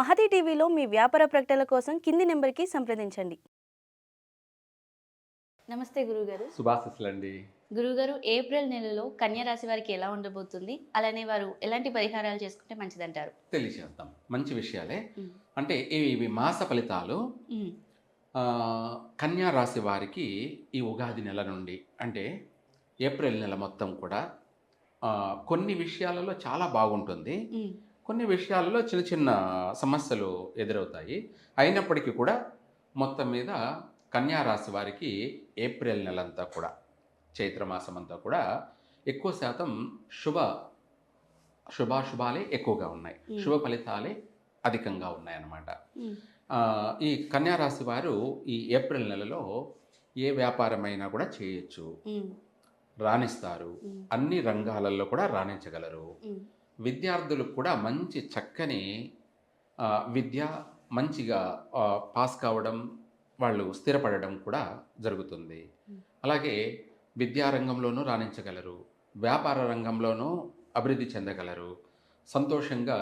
మహతి టీవీలో మీ వ్యాపార ప్రకటనల కోసం కింది నెంబర్కి సంప్రదించండి. నమస్తే గురుగారు. శుభాశిస్సులండి. గురుగారు ఏప్రిల్ నెలలో కన్యా రాశి వారికి ఎలా ఉండబోతుంది? అలానే వారు ఎలాంటి పరిహారాలు చేసుకుంటే మంచిదంటారు? తెలియజేద్దాం. మంచి విషయాలే. అంటే ఇవి ఇవి మాస ఫలితాలు. కన్యా రాశి వారికి ఈ ఉగాది నెల నుండి అంటే ఏప్రిల్ నెల మొత్తం కూడా ఆ, కొన్ని విషయాలలో చాలా బాగుంటుంది. కొన్ని విషయాలలో చిన్న చిన్న సమస్యలు ఎదురవుతాయి అయినప్పటికీ కూడా మొత్తం మీద కన్యా రాశి వారికి ఏప్రిల్ నెలంతా కూడా చైత్రమాసం అంతా కూడా ఎక్కువ శాతం శుభ శుభాశుభాలే ఎక్కువగా ఉన్నాయి. శుభ ఫలితాలే అధికంగా ఉన్నాయన్నమాట ఈ కన్యా రాశి వారు ఈ ఏప్రిల్ నెలలో ఏ వ్యాపారమైనా కూడా చేయొచ్చు. రాణిస్తారు. అన్ని రంగాలలో కూడా రాణించగలరు. విద్యార్థులకు కూడా మంచి చక్కని విద్య మంచిగా పాస్ కావడం వాళ్ళు స్థిరపడడం కూడా జరుగుతుంది. అలాగే విద్యారంగంలోనూ రాణించగలరు. వ్యాపార రంగంలోనూ అభివృద్ధి చెందగలరు. సంతోషంగా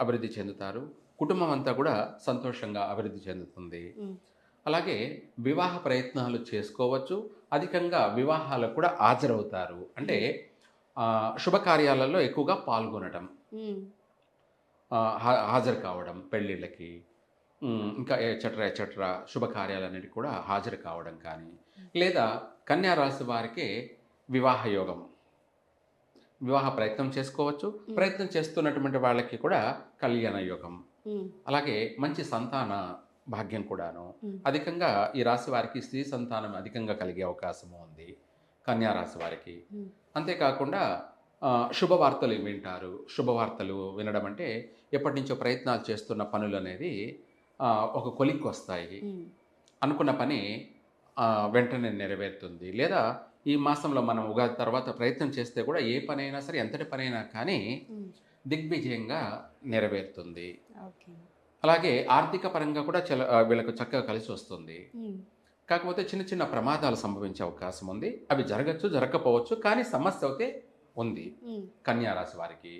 అభివృద్ధి చెందుతారు. కుటుంబం అంతా కూడా సంతోషంగా అభివృద్ధి చెందుతుంది. అలాగే వివాహ ప్రయత్నాలు చేసుకోవచ్చు. అధికంగా వివాహాలకు కూడా హాజరవుతారు. అంటే శుభకార్యాలలో ఎక్కువగా పాల్గొనడం హాజరు కావడం పెళ్ళిళ్ళకి ఇంకా ఎచట్రా ఎచట్రా శుభకార్యాలన్నిటికీ కూడా హాజరు కావడం కానీ లేదా కన్యా రాశి వారికే వివాహ యోగం. వివాహ ప్రయత్నం చేసుకోవచ్చు. ప్రయత్నం చేస్తున్నటువంటి వాళ్ళకి కూడా కళ్యాణ యోగం. అలాగే మంచి సంతాన భాగ్యం కూడాను. అధికంగా ఈ రాశి వారికి స్త్రీ సంతానం అధికంగా కలిగే అవకాశం ఉంది. కన్యా రాశి వారికి. అంతేకాకుండా శుభవార్తలు వింటారు శుభవార్తలు వినడం అంటే ఎప్పటి నుంచో ప్రయత్నాలు చేస్తున్న పనులు అనేది ఒక కొలిక్కి వస్తాయి. అనుకున్న పని వెంటనే నెరవేరుతుంది లేదా ఈ మాసంలో మనం ఉగాది తర్వాత ప్రయత్నం చేస్తే కూడా ఏ పనైనా సరే ఎంతటి పనైనా కానీ. దిగ్విజయంగా నెరవేరుతుంది అలాగే ఆర్థిక పరంగా కూడా వీళ్ళకు చక్కగా కలిసి వస్తుంది. కాకపోతే చిన్న చిన్న ప్రమాదాలు సంభవించే అవకాశం ఉంది అవి జరగచ్చు జరగకపోవచ్చు కానీ సమస్య అయితే ఉంది మ్మ్. కన్యా రాశి వారికి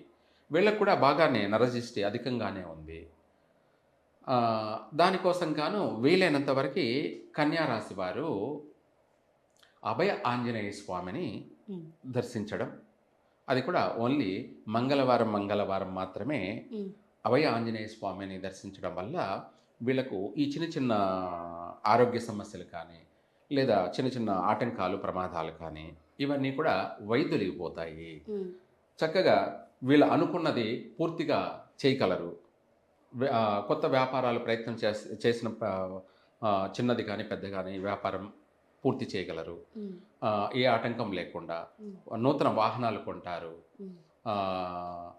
వీళ్ళకు కూడా బాగానే నరజిష్టి అధికంగానే ఉంది దానికోసం గాను వీలైనంత వరకు కన్యా రాశి వారు అభయ ఆంజనేయ స్వామిని. దర్శించడం అది కూడా ఓన్లీ మంగళవారం మంగళవారం మాత్రమే. అభయ ఆంజనేయ స్వామిని దర్శించడం వల్ల వీళ్ళకు ఈ చిన్న చిన్న ఆరోగ్య సమస్యలు కానీ లేదా చిన్న చిన్న ఆటంకాలు ప్రమాదాలు కానీ ఇవన్నీ కూడా వైదొలిగిపోతాయి మ్మ్. చక్కగా వీళ్ళు అనుకున్నది పూర్తిగా చేయగలరు. కొత్త వ్యాపారాలు ప్రయత్నం చేస్ చేసిన చిన్నది కానీ పెద్ద కానీ వ్యాపారం పూర్తి చేయగలరు. ఏ ఆటంకం లేకుండా. నూతన వాహనాలు కొంటారు.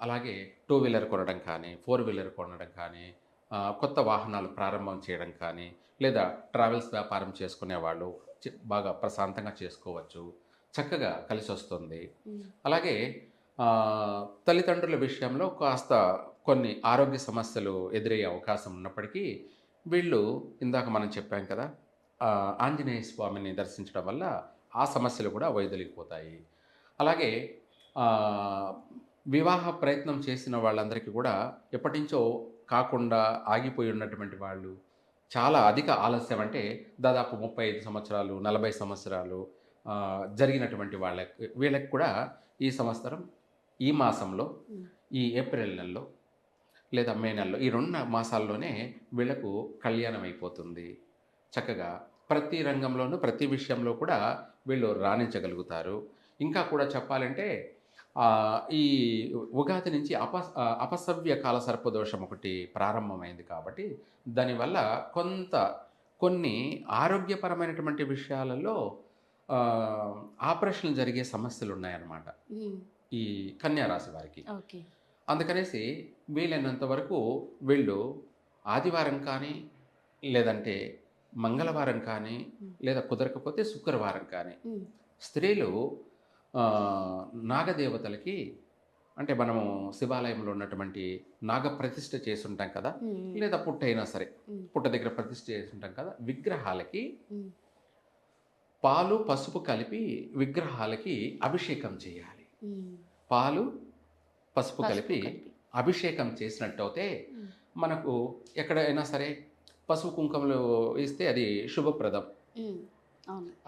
అలాగే టూ వీలర్ కొనడం కానీ ఫోర్ వీలర్ కొనడం కానీ కొత్త వాహనాలు ప్రారంభం చేయడం కానీ లేదా ట్రావెల్స్ వ్యాపారం చేసుకునే వాళ్ళు బాగా ప్రశాంతంగా చేసుకోవచ్చు చక్కగా కలిసి వస్తుంది. అలాగే తల్లిదండ్రుల విషయంలో కాస్త కొన్ని ఆరోగ్య సమస్యలు ఎదురయ్యే అవకాశం ఉన్నప్పటికీ వీళ్ళు ఇందాక మనం చెప్పాం కదా ఆంజనేయ స్వామిని దర్శించడం వల్ల ఆ సమస్యలు కూడా వైదొలిగిపోతాయి అలాగే వివాహ ప్రయత్నం చేసిన వాళ్ళందరికీ కూడా ఎప్పటి నుంచో కాకుండా ఆగిపోయి ఉన్నటువంటి వాళ్ళు చాలా అధిక ఆలస్యం అంటే దాదాపు ముప్పై ఐదు సంవత్సరాలు నలభై సంవత్సరాలు జరిగినటువంటి వాళ్ళకి వీళ్ళకి కూడా ఈ సంవత్సరం ఈ మాసంలో. ఈ ఏప్రిల్ నెలలో లేదా మే నెలలో ఈ రెండు మాసాల్లోనే వీళ్ళకు కళ్యాణం అయిపోతుంది చక్కగా ప్రతి రంగంలోనూ ప్రతి విషయంలో కూడా వీళ్ళు రాణించగలుగుతారు ఇంకా కూడా చెప్పాలంటే ఈ ఉగాది నుంచి అప అపసవ్య కాల సర్పదోషం ఒకటి ప్రారంభమైంది కాబట్టి దానివల్ల కొంత కొన్ని ఆరోగ్యపరమైనటువంటి విషయాలలో ఆపరేషన్లు జరిగే సమస్యలు ఉన్నాయన్నమాట. ఈ కన్యా రాశి వారికి అందుకనేసి వీలైనంత వరకు వీళ్ళు ఆదివారం కానీ లేదంటే మంగళవారం కానీ లేదా కుదరకపోతే శుక్రవారం కానీ. స్త్రీలు నాగదేవతలకి అంటే మనము శివాలయంలో ఉన్నటువంటి నాగ ప్రతిష్ఠ చేసి ఉంటాం కదా. లేదా పుట్ట అయినా సరే. పుట్ట దగ్గర ప్రతిష్ఠ చేసి ఉంటాం కదా విగ్రహాలకి. పాలు పసుపు కలిపి విగ్రహాలకి అభిషేకం చేయాలి. పాలు పసుపు కలిపి. అభిషేకం చేసినట్టయితే. మనకు ఎక్కడైనా సరే పసుపు కుంకుమలు ఇస్తే అది శుభప్రదం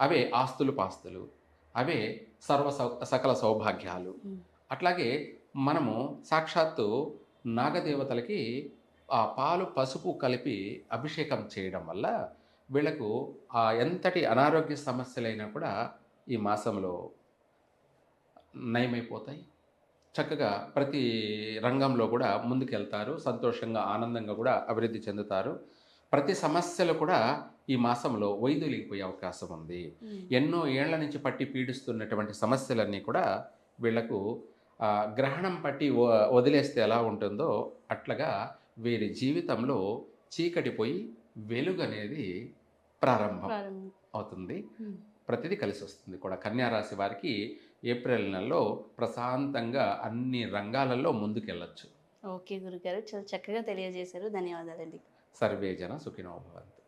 అవే ఆస్తులు పాస్తులు అవే సర్వ సకల సౌభాగ్యాలు. అట్లాగే మనము సాక్షాత్తు నాగదేవతలకి ఆ పాలు పసుపు కలిపి అభిషేకం చేయడం వల్ల వీళ్ళకు ఆ ఎంతటి అనారోగ్య సమస్యలైనా కూడా ఈ మాసంలో నయమైపోతాయి. చక్కగా ప్రతి రంగంలో కూడా ముందుకెళ్తారు సంతోషంగా ఆనందంగా కూడా అభివృద్ధి చెందుతారు. ప్రతి సమస్యలు కూడా ఈ మాసంలో వైదొలిగిపోయే అవకాశం ఉంది ఎన్నో ఏళ్ళ నుంచి పట్టి పీడిస్తున్నటువంటి సమస్యలన్నీ కూడా వీళ్ళకు గ్రహణం పట్టి వదిలేస్తే ఎలా ఉంటుందో అట్లాగా వీరి జీవితంలో చీకటి పోయి వెలుగు అనేది ప్రారంభం. అవుతుంది. ప్రతిదీ కలిసి వస్తుంది కూడా. కన్యారాశి వారికి ఏప్రిల్ నెలలో ప్రశాంతంగా అన్ని రంగాలలో ముందుకెళ్ళచ్చు. ఓకే గురుగారు. చాలా చక్కగా తెలియజేశారు. ధన్యవాదాలండి. సర్వే జన సుఖినో భవంతు.